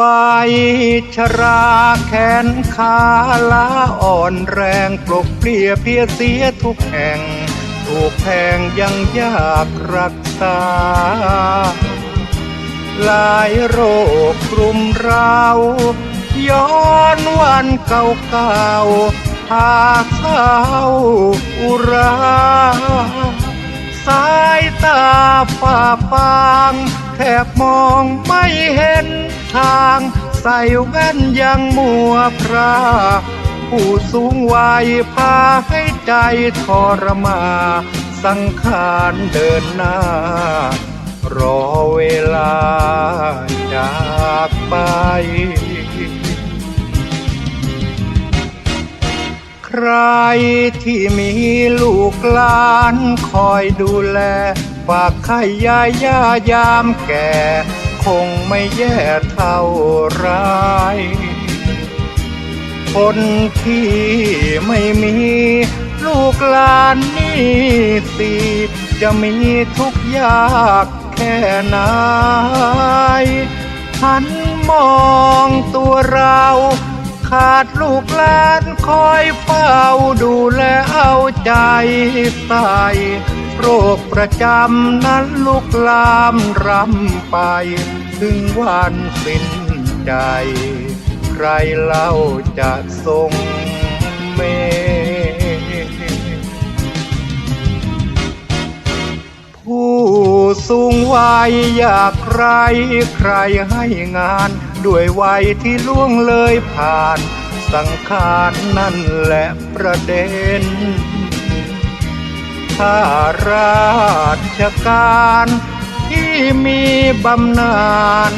วัยชราแขนขาลาอ่อนแรงปลกเปลี่ยเพียเสียทุกแห่ง ถูกแพงยังยากรักษา หลายโรคกลุ่มเราย้อนวันเก่าๆพาเศร้าอุราสายตาฝ่าฟางแทบมองไม่เห็น ทางใส่แว่นยังมัวพระผู้สูงวัยพาให้ใจทรมา สังขารเดินหน้า รอเวลาจากไป ใครที่มีลูกหลานคอยดูแล ฝากไข่ยายย่ายามแก่ คงไม่แย่เท่าไรคนที่ไม่มีลูกหลานนี่สิจะมีทุกยากแค่ไหนหันมองตัวเรา ขาดลูกหลานคอยเฝ้าดูแลเอาใจใส่ โรคประจำนั้นลุกลามรำไป ถึงวันสิ้นใจ ใครเล่าจะทรงเมผู้สูงวัยอยากใคร ใครให้งาน ด้วยวัยที่ล่วงเลยผ่าน สังขารนั่นแหละประเด็น ข้าราชการ ที่มีบำนาญ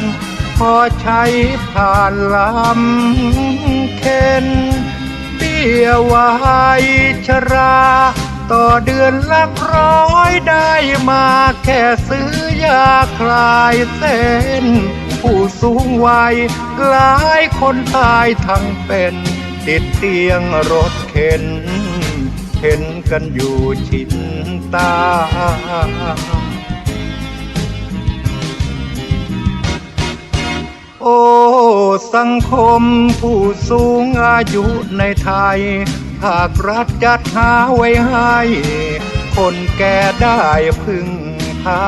พอใช้ผ่านลำเข็นเบี้ยวัยชรา ต่อเดือนละร้อยได้มาแค่ซื้อยาคลายเส้น ผู้สูงวัยหลายคนตายทั้งเป็น ติดเตียงรถเข็น เห็นกันอยู่ชินตา โอ้ สังคมผู้สูงอายุในไทยภาครัฐจัดหาไว้ให้ คนแก่ได้พึ่งพา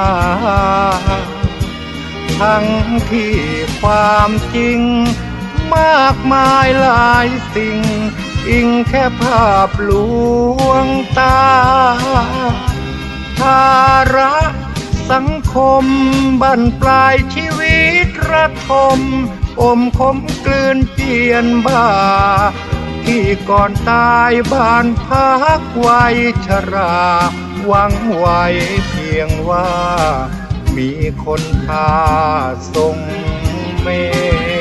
ทั้งที่ความจริง มากมายหลายสิ่ง อิงแค่ภาพลวงตา ภาระสังคมบั้นปลายชีวิตระทม อมคมกลืนเปลี่ยนบ้า ที่ก่อนตายบ้านพักไว้ชรา หวังไว้เพียงว่า มีคนพาทรงเมต